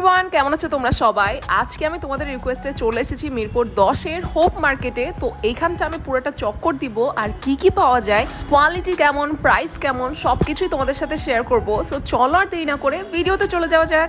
Everyone কেমন আছো তোমরা সবাই? আজকে আমি তোমাদের রিকোয়েস্টে চলে এসেছি মিরপুর দশের হোপ মার্কেটে তো এইখানটা আমি পুরোটা চক্কর দিব আর কি কি পাওয়া যায় কোয়ালিটি কেমন প্রাইস কেমন সব কিছুই তোমাদের সাথে শেয়ার করব। সো চলো আর দেরি না করে ভিডিওতে চলে যাওয়া যাক।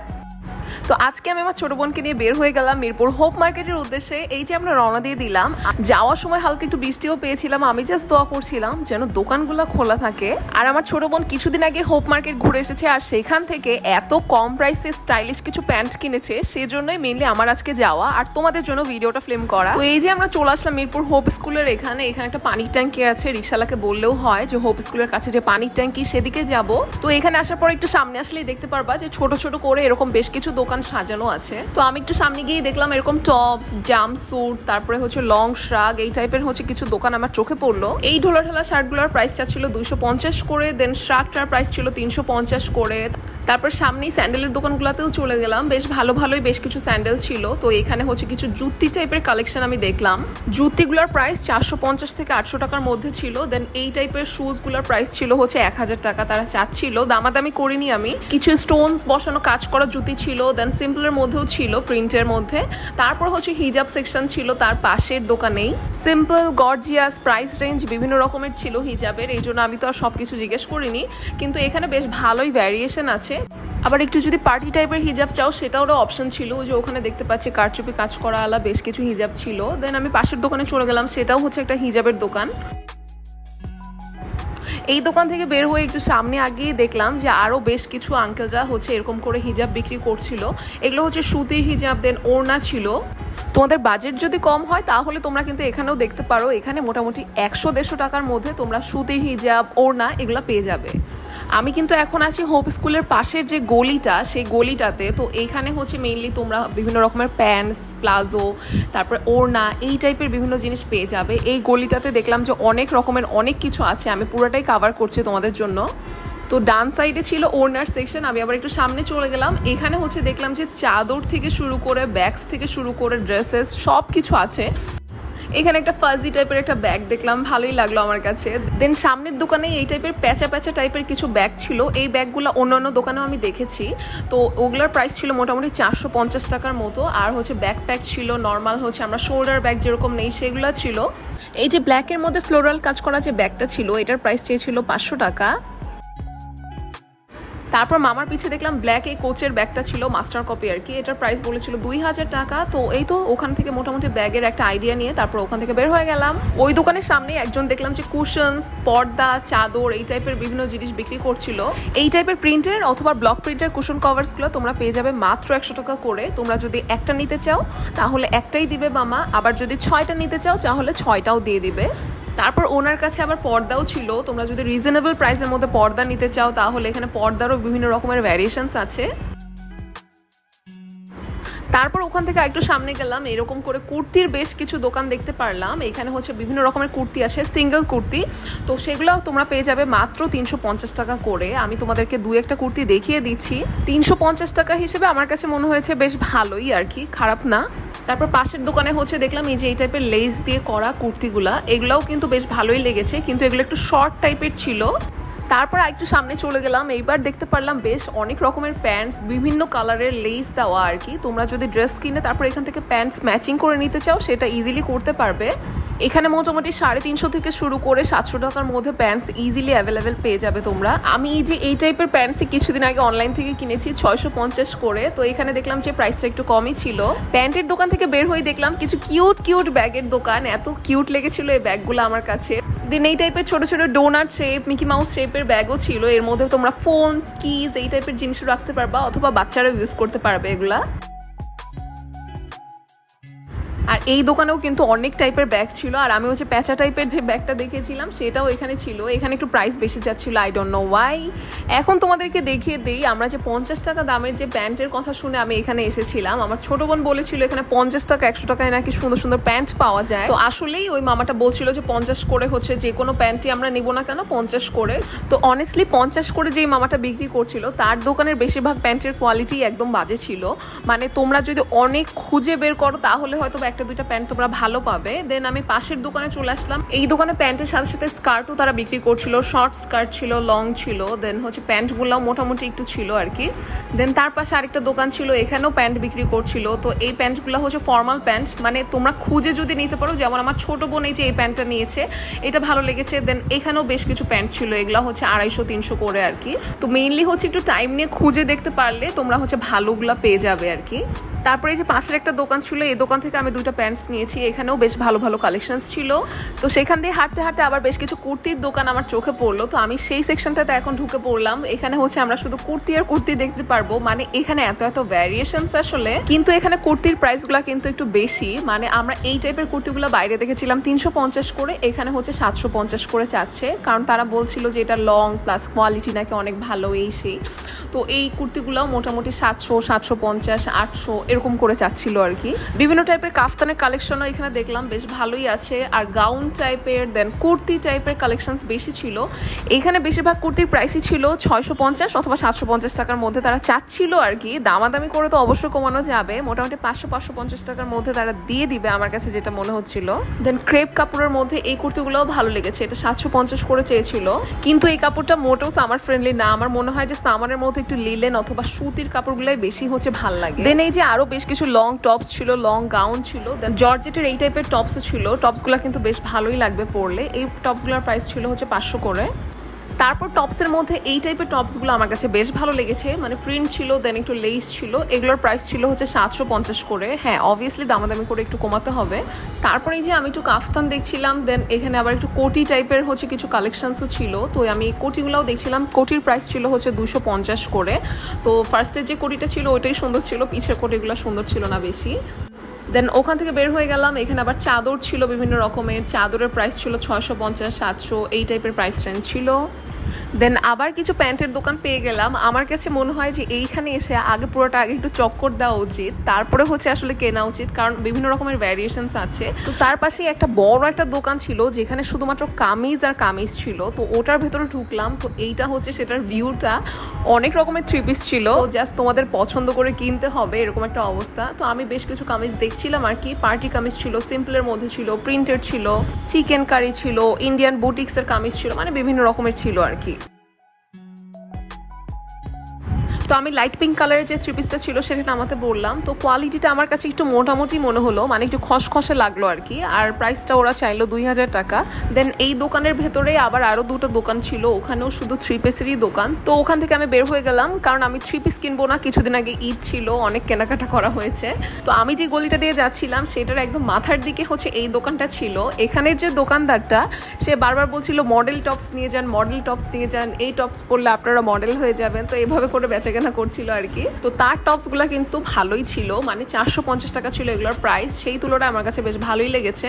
তো আজকে আমি আমার ছোট বোনকে নিয়ে বের হয়ে গেলাম মিরপুর হোপ মার্কেটের উদ্দেশ্যে। এই যে আমরা রওনা দিয়ে দিলাম, যাওয়ার সময় হালকা একটু বৃষ্টিও পেয়েছিলাম, আমি জাস্ট দোয়া করছিলাম যেন দোকানগুলো খোলা থাকে। আর আমার ছোট বোন কিছুদিন আগে হোপ মার্কেট ঘুরে এসেছে আর সেখান থেকে এত কম প্রাইসে স্টাইলিশ কিছু প্যান্ট কিনেছে, সেজন্যই মেনলি আমার আজকে যাওয়া আর তোমাদের জন্য ভিডিওটা ফিল্ম করা। তো এই যে আমরা চলে আসলাম মিরপুর হোপ স্কুলের এখানে এখানে একটা পানির ট্যাঙ্কি আছে রিক্সালাকে বললেও হয় যে হোপ স্কুলের কাছে যে পানির ট্যাঙ্কি সেদিকে যাব। তো এখানে আসার পর একটু সামনে আসলেই দেখতে পারবা যে ছোট ছোট করে এরকম বেশ কিছু দোকান সাজানো আছে। তো আমি একটু সামনে গিয়ে দেখলাম এরকম টপস জাম তারপরে হচ্ছে লং শ্রাগ, এই টাইপের হচ্ছে কিছু দোকান আমার চোখে পড়ল। এই ঢোলা ঢালা শার্টগুলোর প্রাইস ছিল দুইশো পঞ্চাশ করে দেন শ্রাগটার প্রাইস ছিল তিনশো পঞ্চাশ করে। তারপর সামনেই স্যান্ডেলের দোকানগুলোতেও চলে গেলাম। বেশ ভালো ভালোই বেশ কিছু স্যান্ডেল ছিল। তো এখানে হচ্ছে কিছু জুতি টাইপের কালেকশন আমি দেখলাম। জুতিগুলোর প্রাইস চারশো পঞ্চাশ থেকে আটশো টাকার মধ্যে ছিল। দেন এই টাইপের শুজগুলোর প্রাইস ছিল হচ্ছে এক হাজার টাকা। তারা চাচ্ছিল। দামাদামি করিনি আমি। কিছু স্টোনস বসানো, কাজ করা জুতি ছিল। দেন সিম্পলের মধ্যেও ছিল প্রিন্টের মধ্যে। তারপর হচ্ছে হিজাব সেকশন ছিল তার পাশের দোকানেই। সিম্পল গর্জিয়াস প্রাইস রেঞ্জ বিভিন্ন রকমের ছিল হিজাবের এই জন্য আমি তো আর সব কিছু জিজ্ঞেস করিনি। কিন্তু এখানে বেশ ভালোই ভ্যারিয়েশন আছে। আবার একটু যদি পার্টি টাইপের হিজাব চাও, সেটাও অপশন ছিল। যে ওখানে দেখতে পাচ্ছি কারচুপি কাজ করা আলা বেশ কিছু হিজাব ছিল। দেন আমি পাশের দোকানে চলে গেলাম, সেটাও হচ্ছে একটা হিজাবের দোকান। এই দোকান থেকে বের হয়ে একটু সামনে আগিয়ে দেখলাম যে আরও বেশ কিছু আঙ্কেলরা হচ্ছে এরকম করে হিজাব বিক্রি করছিল। এগুলো হচ্ছে সুতির হিজাব দেন ওড়না ছিল। তোমাদের বাজেট যদি কম হয়, তাহলে তোমরা কিন্তু এখানেও দেখতে পারো, এখানে মোটামুটি একশো দেড়শো টাকার মধ্যে তোমরা সুতির হিজাব, ওড়না এগুলো পেয়ে যাবে। আমি কিন্তু এখন আছি হোপ স্কুলের পাশের যে গলিটা, সেই গলিটাতে। তো এইখানে হচ্ছে মেইনলি তোমরা বিভিন্ন রকমের প্যান্টস প্লাজো, তারপরে ওড়না, এই টাইপের বিভিন্ন জিনিস পেয়ে যাবে। এই গলিটাতে দেখলাম যে অনেক রকমের অনেক কিছু আছে, আমি পুরোটাই কাভার করছি তোমাদের জন্য। তো ডান সাইডে ছিল ওনার সেকশন আমি আবার একটু সামনে চলে গেলাম। এখানে হচ্ছে দেখলাম যে চাদর থেকে শুরু করে ব্যাগস থেকে শুরু করে ড্রেসেস সব কিছু আছে। এখানে একটা ফাজি টাইপের একটা ব্যাগ দেখলাম, ভালোই লাগল আমার কাছে। দেন সামনের দোকানে এই টাইপের প্যাচা প্যাচা টাইপের কিছু ব্যাগ ছিল। এই ব্যাগগুলো অন্যান্য দোকানেও আমি দেখেছি। তো ওগুলোর প্রাইস ছিল মোটামুটি চারশো পঞ্চাশ টাকার মতো। আর হচ্ছে ব্যাকপ্যাক ছিল নর্মাল হচ্ছে আমরা শোল্ডার ব্যাগ যেরকম নেই সেগুলো ছিল। এই যে ব্ল্যাকের মধ্যে ফ্লোরাল কাজ করা যে ব্যাগটা ছিল, এটার প্রাইস চেয়েছিল পাঁচশো টাকা। তারপর মামার পিছে দেখলাম ব্ল্যাক এই কোচের ব্যাগটা ছিল মাস্টার কপি আর কি। এটার প্রাইস বলেছিল দুই হাজার টাকা। তো এই তো ওখান থেকে মোটামুটি ব্যাগের একটা আইডিয়া নিয়ে তারপর ওখান থেকে বের হয়ে গেলাম। ওই দোকানের সামনে একজন দেখলাম যে কুশনস পর্দা, চাদর এই টাইপের বিভিন্ন জিনিস বিক্রি করছিল। এই টাইপের প্রিন্টের অথবা ব্লক প্রিন্টের কুশন কভার্সগুলো তোমরা পেয়ে যাবে মাত্র একশো টাকা করে। তোমরা যদি একটা নিতে চাও, তাহলে একটাই দিবে মামা। আবার যদি ছয়টা নিতে চাও, তাহলে ছয়টাও দিয়ে দিবে। তারপর ওনার কাছে আবার পর্দাও ছিল। তোমরা যদি রিজনেবল প্রাইসের মধ্যে পর্দা নিতে চাও, তাহলে এখানে পর্দারও বিভিন্ন রকমের ভ্যারিয়েশনস আছে। তারপর ওখান থেকে একটু সামনে গেলাম, এরকম করে কুর্তির বেশ কিছু দোকান দেখতে পারলাম। এখানে হচ্ছে বিভিন্ন রকমের কুর্তি আছে সিঙ্গেল কুর্তি। তো সেগুলো তোমরা পেয়ে যাবে মাত্র তিনশো পঞ্চাশ টাকা করে। আমি তোমাদেরকে দু একটা কুর্তি দেখিয়ে দিচ্ছি। তিনশো পঞ্চাশ টাকা হিসেবে আমার কাছে মনে হয়েছে বেশ ভালোই আর কি, খারাপ না। তারপর পাশের দোকানে হচ্ছে দেখলাম এই যে এই টাইপের লেস দিয়ে করা কুর্তিগুলা, এগুলাও কিন্তু বেশ ভালোই লেগেছে। কিন্তু এগুলো একটু শর্ট টাইপের ছিল। তারপর আরেকটু সামনে চলে গেলাম। এইবার দেখতে পারলাম বেশ অনেক রকমের প্যান্টস বিভিন্ন কালারের লেস দেওয়া আর কি। তোমরা যদি ড্রেস কিনে তারপর এখান থেকে প্যান্টস ম্যাচিং করে নিতে চাও, সেটা ইজিলি করতে পারবে। এখানে মোটামুটি সাড়ে তিনশো থেকে শুরু করে সাতশো টাকার মধ্যে প্যান্টস ইজিলি অ্যাভেলেবেল পেয়ে যাবে তোমরা। আমি এই যে এই টাইপের প্যান্টসই কিছুদিন আগে অনলাইন থেকে কিনেছি, ছয়শো পঞ্চাশ করে। তো এখানে দেখলাম যে প্রাইসটা একটু কমই ছিল। প্যান্টের দোকান থেকে বের হয়ে দেখলাম কিছু কিউট কিউট ব্যাগের দোকান। এত কিউট লেগেছিল এই ব্যাগগুলো আমার কাছে। দেন এই টাইপের ছোট ছোট ডোনাট শেপ মিকি মাউস শেপের ব্যাগও ছিল। এর মধ্যে তোমরা ফোন কিজ এই টাইপের জিনিস রাখতে পারবা, অথবা বাচ্চারাও ইউজ করতে পারবে এগুলা। আর এই দোকানেও কিন্তু অনেক টাইপের ব্যাগ ছিল। আর আমি হচ্ছে প্যাচা টাইপের যে ব্যাগটা দেখেছিলাম, সেটাও এখানে ছিল। এখানে একটু প্রাইস বেশি যাচ্ছিল আই ডোন্ট নো ওয়াই এখন তোমাদেরকে দেখিয়ে দিই, আমরা যে পঞ্চাশ টাকা দামের যে প্যান্টের কথা শুনে আমি এখানে এসেছিলাম, আমার ছোট বোন বলেছিল এখানে পঞ্চাশ টাকা, একশো টাকায় নাকি সুন্দর সুন্দর প্যান্ট পাওয়া যায়। তো আসলেই ওই মামাটা বলছিল যে পঞ্চাশ করে হচ্ছে যে কোনো প্যান্টই আমরা নিব না কেন, পঞ্চাশ করে। তো অনেস্টলি পঞ্চাশ করে যেই মামাটা বিক্রি করছিল, তার দোকানের বেশিরভাগ প্যান্টের কোয়ালিটি একদম বাজে ছিল। মানে তোমরা যদি অনেক খুঁজে বের করো, তাহলে হয়তো একটা একটা দুইটা প্যান্ট তোমরা ভালো পাবে। দেন আমি পাশের দোকানে চলে আসলাম। এই দোকানে প্যান্টের সাথে সাথে স্কার্টও তারা বিক্রি করছিল। শর্ট স্কার্ট ছিল লং ছিল। দেন হচ্ছে প্যান্টগুলো মোটামুটি একটু ছিল আর কি। দেন তার পাশে আরেকটা দোকান ছিল, এখানেও প্যান্ট বিক্রি করছিল। তো এই প্যান্টগুলো হচ্ছে ফর্মাল প্যান্ট। মানে তোমরা খুঁজে যদি নিতে পারো, যেমন আমার ছোট বোন এই যে এই প্যান্টটা নিয়েছে, এটা ভালো লেগেছে। দেন এখানেও বেশ কিছু প্যান্ট ছিল। এগুলো হচ্ছে আড়াইশো, তিনশো করে আর কি। তো মেইনলি হচ্ছে একটু টাইম নিয়ে খুঁজে দেখতে পারলে তোমরা হচ্ছে ভালোগুলো পেয়ে যাবে আর কি। তারপরে এই যে পাশের একটা দোকান ছিল, এই দোকান থেকে আমি দুইটা প্যান্টস নিয়েছি। এখানেও বেশ ভালো ভালো কালেকশনস ছিল। তো সেখান দিয়ে হাঁটতে হাঁটতে আবার বেশ কিছু কুর্তির দোকান আমার চোখে পড়ল। তো আমি সেই সেকশনটাতে এখন ঢুকে পড়লাম। এখানে হচ্ছে আমরা শুধু কুর্তি আর কুর্তি দেখতে পারব। মানে এখানে এত এত ভ্যারিয়েশনস আসলে। কিন্তু এখানে কুর্তির প্রাইসগুলো কিন্তু একটু বেশি। মানে আমরা এই টাইপের কুর্তিগুলো বাইরে দেখেছিলাম তিনশো পঞ্চাশ করে। এখানে হচ্ছে সাতশো পঞ্চাশ করে চাচ্ছে কারণ তারা বলছিল যে এটা লং প্লাস কোয়ালিটি নাকি অনেক ভালো, এই সেই। তো এই কুর্তিগুলো মোটামুটি সাতশো সাতশো পঞ্চাশ, আটশো এরকম করে চাচ্ছিল আর কি। বিভিন্ন টাইপের কাফতানের কালেকশনও এখানে দেখলাম, বেশ ভালোই আছে। আর গাউন টাইপের দেন কুর্তি টাইপের কালেকশনস বেশি ছিল। এখানে বেশিরভাগ কুর্তির প্রাইসই ছিল ছয়শো পঞ্চাশ অথবা সাতশো পঞ্চাশ টাকার মধ্যে তারা চাচ্ছিল আর কি। দামাদামি করে তো অবশ্যই কমানো যাবে। মোটামুটি পাঁচশো পাঁচশো পঞ্চাশ টাকার মধ্যে তারা দিয়ে দিবে আমার কাছে যেটা মনে হচ্ছিল। দেন ক্রেপ কাপড়ের মধ্যে এই কুর্তিগুলোও ভালো লেগেছে। এটা সাতশো পঞ্চাশ করে চেয়েছিল। কিন্তু এই কাপড়টা মোটেও সামার ফ্রেন্ডলি না। আমার মনে হয় যে সামারের মধ্যে একটু লিলেন অথবা সুতির কাপড়গুলোই বেশি হচ্ছে, ভালো লাগে। দেন এই যে বেশ কিছু লং টপস ছিল লং গাউন ছিল। দেন জর্জেটের এই টাইপের টপসও ছিল। টপসগুলো কিন্তু বেশ ভালোই লাগবে পরলে। এই টপসগুলোর প্রাইস ছিল হচ্ছে পাঁচশো করে। তারপর টপসের মধ্যে এই টাইপের টপসগুলো আমার কাছে বেশ ভালো লেগেছে। মানে প্রিন্ট ছিল দেন একটু লেস ছিল। এগুলোর প্রাইস ছিল হচ্ছে সাতশো পঞ্চাশ করে। হ্যাঁ অবভিয়াসলি দামাদামি করে একটু কমাতে হবে। তারপরে এই যে আমি একটু কাফতান দেখছিলাম দেন এখানে আবার একটু কোটি টাইপের হচ্ছে কিছু কালেকশনসও ছিল। তো আমি কোটিগুলোও দেখছিলাম। কোটির প্রাইস ছিল হচ্ছে দুশো পঞ্চাশ করে। তো ফার্স্টের যে কোটিটা ছিল, ওইটাই সুন্দর ছিল। পিছের কোটিগুলো সুন্দর ছিল না বেশি। দেন ওখান থেকে বের হয়ে গেলাম। এখানে আবার চাদর ছিল বিভিন্ন রকমের। চাদরের প্রাইস ছিল ছয়শো পঞ্চাশ, সাতশো, এই টাইপের প্রাইস রেঞ্জ ছিল। দেন আবার কিছু প্যান্টের দোকান পেয়ে গেলাম। আমার কাছে মনে হয় যে এইখানে এসে আগে পুরোটা আগে একটু চক্কর দেওয়া উচিত। তারপরে হচ্ছে আসলে কেনা উচিত, কারণ বিভিন্ন রকমের ভ্যারিয়েশনস আছে। তো তার পাশেই একটা বড় একটা দোকান ছিল, যেখানে শুধুমাত্র কামিজ আর কামিজ ছিল। তো ওটার ভেতরে ঢুকলাম। তো এইটা হচ্ছে সেটার ভিউটা অনেক রকমের থ্রি পিস ছিল। জাস্ট তোমাদের পছন্দ করে কিনতে হবে, এরকম একটা অবস্থা। তো আমি বেশ কিছু কামিজ দেখছিলাম আর কি। পার্টি কামিজ ছিল সিম্পলের মধ্যে ছিল প্রিন্টেড ছিল চিকেন কারি ছিল ইন্ডিয়ান বুটিক্সের কামিজ ছিল মানে বিভিন্ন রকমের ছিল আর কি তো আমি লাইট পিঙ্ক কালারের যে থ্রি পিসটা ছিল সেটা নামাতে বললাম। তো কোয়ালিটিটা আমার কাছে একটু মোটামুটি মনে হলো মানে একটু খসখসে লাগল আর কি। আর প্রাইসটা ওরা চাইলো দুই হাজার টাকা। দেন এই দোকানের ভেতরে আবার আরও দুটো দোকান ছিল, ওখানেও শুধু থ্রি পিসেরই দোকান। তো ওখান থেকে আমি বের হয়ে গেলাম, কারণ আমি থ্রি পিস কিনবো না, কিছুদিন আগে ঈদ ছিল, অনেক কেনাকাটা করা হয়েছে। তো আমি যে গলিটা দিয়ে যাচ্ছিলাম, সেটার একদম মাথার দিকে হচ্ছে এই দোকানটা ছিল। এখানের যে দোকানদারটা, সে বারবার বলছিল মডেল টপস নিয়ে যান মডেল টপস নিয়ে যান, এই টপস পরলে আপনারা মডেল হয়ে যাবেন। তো এইভাবে করে বেচাকেনা করছিল আর কি। তো তার টপসগুলো কিন্তু ভালোই ছিল মানে চারশো পঞ্চাশ টাকা ছিল এগুলোর প্রাইস সেই তুলনায় আমার কাছে বেশ ভালোই লেগেছে।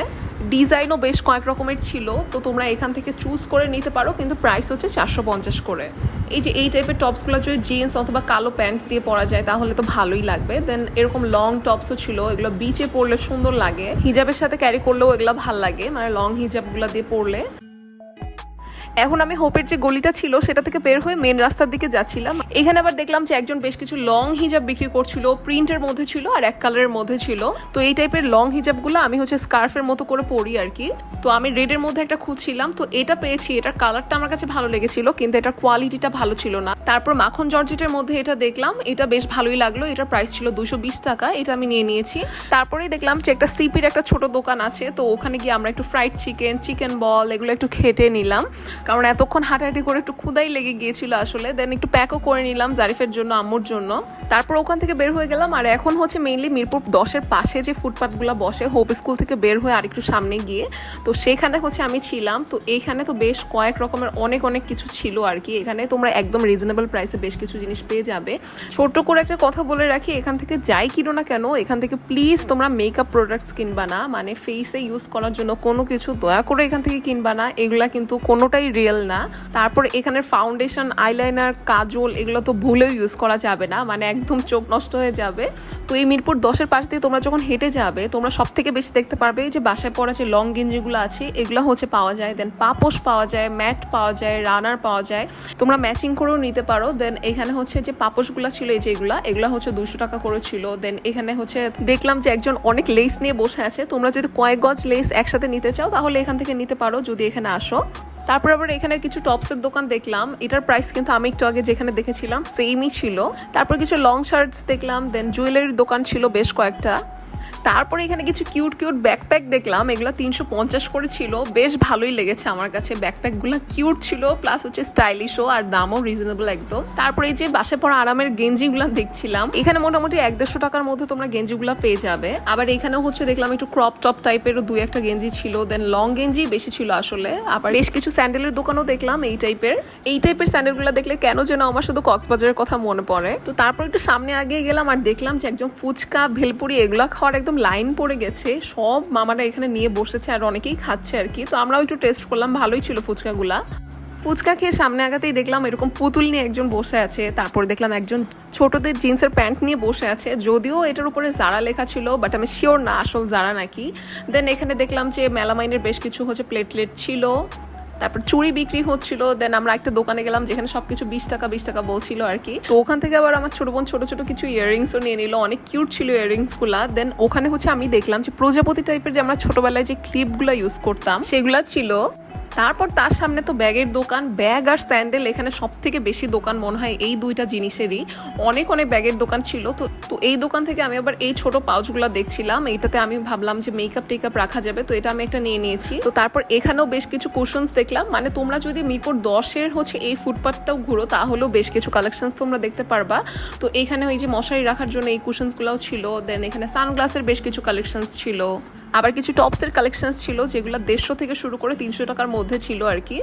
ডিজাইনও বেশ কয়েক রকমের ছিল, তো তোমরা এখান থেকে চুজ করে নিতে পারো, কিন্তু প্রাইস হচ্ছে চারশো পঞ্চাশ করে। এই যে এই টাইপের টপসগুলো যদি জিন্স অথবা কালো প্যান্ট দিয়ে পরা যায়, তাহলে তো ভালোই লাগবে। দেন এরকম লং টপসও ছিল, এগুলো বিচে পরলে সুন্দর লাগে। হিজাবের সাথে ক্যারি করলেও এগুলো ভালো লাগে মানে লং হিজাবগুলো দিয়ে পরলে। এখন আমি হোপের যে গলিটা ছিল সেটা থেকে বের হয়ে মেন রাস্তার দিকে যাচ্ছিলাম। এখানে আবার দেখলাম যে একজন বেশ কিছু লং হিজাব বিক্রি করছিল প্রিন্টের মধ্যে ছিল আর এক কালারের মধ্যে ছিল। তো এই টাইপের লং হিজাবগুলো আমি হচ্ছে স্কার্ফের মতো করে পরি আর কি। তো আমি রেডের মধ্যে একটা খুঁজছিলাম, তো এটা পেয়েছি, এটার কালারটা আমার কাছে ভালো লেগেছিল, কিন্তু এটার কোয়ালিটিটা ভালো ছিল না। তারপর মাখন জর্জেটের মধ্যে এটা দেখলাম, এটা বেশ ভালোই লাগল, এটার প্রাইস ছিল দুশো বিশ টাকা, এটা আমি নিয়ে নিয়েছি। তারপরেই দেখলাম যে একটা সিপির একটা ছোট দোকান আছে, তো ওখানে গিয়ে আমরা একটু ফ্রাইড চিকেন চিকেন বল এগুলো একটু খেটে নিলাম। কারণ এতক্ষণ হাঁটাহাঁটি করে একটু ক্ষুদাই লেগে গিয়েছিল আসলে। দেন একটু প্যাকও করে নিলাম জারিফের জন্য, আম্মুর জন্য। তারপর ওখান থেকে বের হয়ে গেলাম আর এখন হচ্ছে মেইনলি মিরপুর দশের পাশে যে ফুটপাথগুলো বসে হোপ স্কুল থেকে বের হয়ে আরেকটু সামনে গিয়ে। তো সেখানে হচ্ছে আমি ছিলাম। তো এইখানে তো বেশ কয়েক রকমের অনেক অনেক কিছু ছিল আর কি। এখানে তোমরা একদম রিজনেবল প্রাইসে বেশ কিছু জিনিস পেয়ে যাবে। ছোট্ট করে একটা কথা বলে রাখি, এখান থেকে যাই কিনো না কেন, এখান থেকে প্লিজ তোমরা মেকআপ প্রোডাক্টস কিনবা না। মানে ফেসে ইউজ করার জন্য কোনো কিছু দয়া করে এখান থেকে কিনবা না। এগুলা কিন্তু কোনোটাই রিয়েল না। তারপর এখানে ফাউন্ডেশন আইলাইনার কাজল এগুলো তো ভুলেও ইউজ করা যাবে না। মানে একদম চোখ নষ্ট হয়ে যাবে। তো এই মিরপুর দশের পাশ দিয়ে তোমরা যখন হেঁটে যাবে, তোমরা সব থেকে বেশি দেখতে পারবে যে বাসায় পরা যে লং গেঞ্জিগুলো আছে, এগুলো হচ্ছে পাওয়া যায়। দেন পাপোশ পাওয়া যায়, ম্যাট পাওয়া যায়, রানার পাওয়া যায়। তোমরা ম্যাচিং করেও নিতে পারো। দেন এখানে হচ্ছে যে পাপোশগুলো ছিল এই যেগুলা এগুলো হচ্ছে দুশো টাকা করে ছিল। দেন এখানে হচ্ছে দেখলাম যে একজন অনেক লেস নিয়ে বসে আছে। তোমরা যদি কয়েক গজ লেস একসাথে নিতে চাও, তাহলে এখান থেকে নিতে পারো। যদি এখানে আসো। তারপর আবার এখানে কিছু টপসের দোকান দেখলাম। এটার প্রাইস কিন্তু আমি একটু আগে যেখানে দেখেছিলাম সেমই ছিল। তারপর কিছু লং শার্টস দেখলাম দেন জুয়েলারির দোকান ছিল বেশ কয়েকটা। তারপরে এখানে কিছু কিউট কিউট ব্যাকপ্যাক দেখলাম, এগুলো তিনশো পঞ্চাশ করে ছিল। বেশ ভালোই লেগেছে আমার কাছে। ব্যাকপ্যাকগুলো কিউট ছিল প্লাস হচ্ছে স্টাইলিশও আর দামও রিজনেবল একদম। তারপরে এই যে বাসে পড়া আরামের গেঞ্জিগুলো দেখছিলাম, এখানে মোটামুটি এক দেড়শো টাকার মধ্যে তোমরা গেঞ্জিগুলো পেয়ে যাবে। আবার এখানেও হচ্ছে দেখলাম একটু ক্রপ টপ টাইপেরও দুই একটা গেঞ্জি ছিল দেন লং গেঞ্জি বেশি ছিল আসলে। আবার বেশ কিছু স্যান্ডেলের দোকানও দেখলাম এই টাইপের এই টাইপের স্যান্ডেলগুলো দেখলে কেন যেন আমার শুধু কক্সবাজারের কথা মনে পড়ে। তো তারপর একটু সামনে আগে গেলাম আর দেখলাম যে একজন ফুচকা, ভেলপুরি এগুলো খাওয়ার একদম লাইন পড়ে গেছে, সব মামারা এখানে নিয়ে বসেছে আর অনেকেই খাচ্ছে আর কি। তো আমরাও একটু টেস্ট করলাম, ভালোই ছিল ফুচকাগুলা। ফুচকা খেয়ে সামনে আগাতেই দেখলাম এরকম পুতুল নিয়ে একজন বসে আছে, তারপরে দেখলাম একজন ছোটদের জিন্সের প্যান্ট নিয়ে বসে আছে। যদিও এটার উপরে জারা লেখা ছিল বাট আমি শিওর না, আসল জারা নাকি। দেন এখানে দেখলাম যে মেলামাইনের বেশ কিছু হচ্ছে প্লেটলেট ছিল। তারপর চুড়ি বিক্রি হচ্ছিল দেন আমরা একটা দোকানে গেলাম যেখানে সবকিছু বিশ টাকা বিশ টাকা বলছিল আর কি। তো ওখান থেকে আবার আমার ছোট বোন ছোট ছোট কিছু ইয়াররিংসও নিয়ে নিল, অনেক কিউট ছিল ইয়ারিংসগুলা দেন ওখানে হচ্ছে আমি দেখলাম যে প্রজাপতি টাইপের যে আমরা ছোটবেলায় যে ক্লিপগুলো ইউজ করতাম, সেগুলা ছিল তারপর তার সামনে তো ব্যাগের দোকান, ব্যাগ আর স্যান্ডেল এখানে সব থেকে বেশি দোকান মনে হয় এই দুইটা জিনিসেরই। অনেক অনেক ব্যাগের দোকান ছিল, তো তো এই দোকান থেকে আমি আবার এই ছোট পাউচগুলো দেখছিলাম। এইটাতে আমি ভাবলাম যে মেকআপ টেকআপ রাখা যাবে, তো এটা আমি একটা নিয়ে নিয়েছি। তো তারপর এখানেও বেশ কিছু কুশনস দেখলাম। মানে তোমরা যদি মিরপুর দশের হচ্ছে এই ফুটপাথটাও ঘুরো, তাহলেও বেশ কিছু কালেকশনস তোমরা দেখতে পারবা। তো এখানে ওই যে মশারি রাখার জন্য এই কুশনসগুলোও ছিল দেন এখানে সানগ্লাসের বেশ কিছু কালেকশনস ছিল। আবার কিছু টপসের কালেকশনস ছিল, যেগুলো দেড়শো থেকে শুরু করে তিনশো টাকার মধ্যে ছিল আর কি।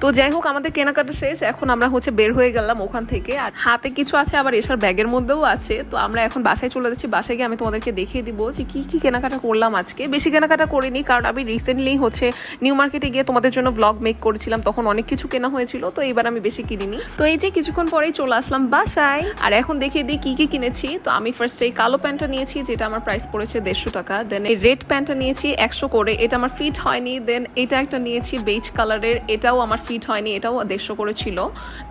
তো যাই হোক, আমাদের কেনাকাটা শেষ। এখন আমরা হচ্ছে বের হয়ে গেলাম ওখান থেকে। আর হাতে কিছু আছে, আবার এসার ব্যাগের মধ্যেও আছে। তো আমরা এখন বাসায় চলে যাচ্ছি। বাসায় গিয়ে আমি তোমাদেরকে দেখিয়ে দিব যে কি কি কেনাকাটা করলাম আজকে। বেশি কেনাকাটা করিনি, কারণ আমি রিসেন্টলি হচ্ছে নিউ মার্কেটে গিয়ে তোমাদের জন্য ব্লগ মেক করেছিলাম। তখন অনেক কিছু কেনা হয়েছিল, তো এইবার আমি বেশি কিনিনি। তো এই যে কিছুক্ষণ পরেই চলে আসলাম বাসায়। আর এখন দেখিয়ে দিই কি কি কিনেছি। তো আমি ফার্স্ট এই কালো প্যান্টটা নিয়েছি, যেটা আমার প্রাইস পড়েছে দেড়শো টাকা। দেন এই রেড প্যান্টটা নিয়েছি একশো করে। এটা আমার ফিট হয়নি। দেন এটা একটা নিয়েছি বেজ কালারের এটাও আমার ফিট হয়নি, এটাও দেড়শো করে ছিল।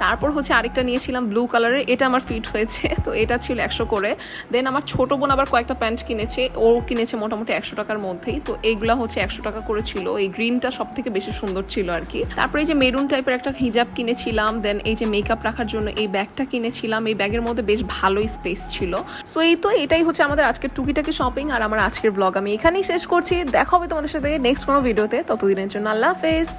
তারপর হচ্ছে আরেকটা নিয়েছিলাম ব্লু কালারের এটা আমার ফিট হয়েছে, তো এটা ছিল একশো করে। দেন আমার ছোট বোন আবার কয়েকটা প্যান্ট কিনেছে, ও কিনেছে মোটামুটি একশো টাকার মধ্যেই, তো এইগুলা হচ্ছে একশো টাকা করে ছিল। এই গ্রিনটা সব থেকে বেশি সুন্দর ছিল আর কি। তারপরে এই যে মেরুন টাইপের একটা হিজাব কিনেছিলাম দেন এই যে মেকআপ রাখার জন্য এই ব্যাগটা কিনেছিলাম, এই ব্যাগের মধ্যে বেশ ভালোই স্পেস ছিল। সো এই তো এটাই হচ্ছে আমাদের আজকের টুকিটাকি শপিং আর আমার আজকের ব্লগ আমি এখানেই শেষ করছি। দেখা হবে তোমাদের সাথে নেক্সট কোনো ভিডিওতে ততদিনের জন্য আল্লাহ হাফেজ।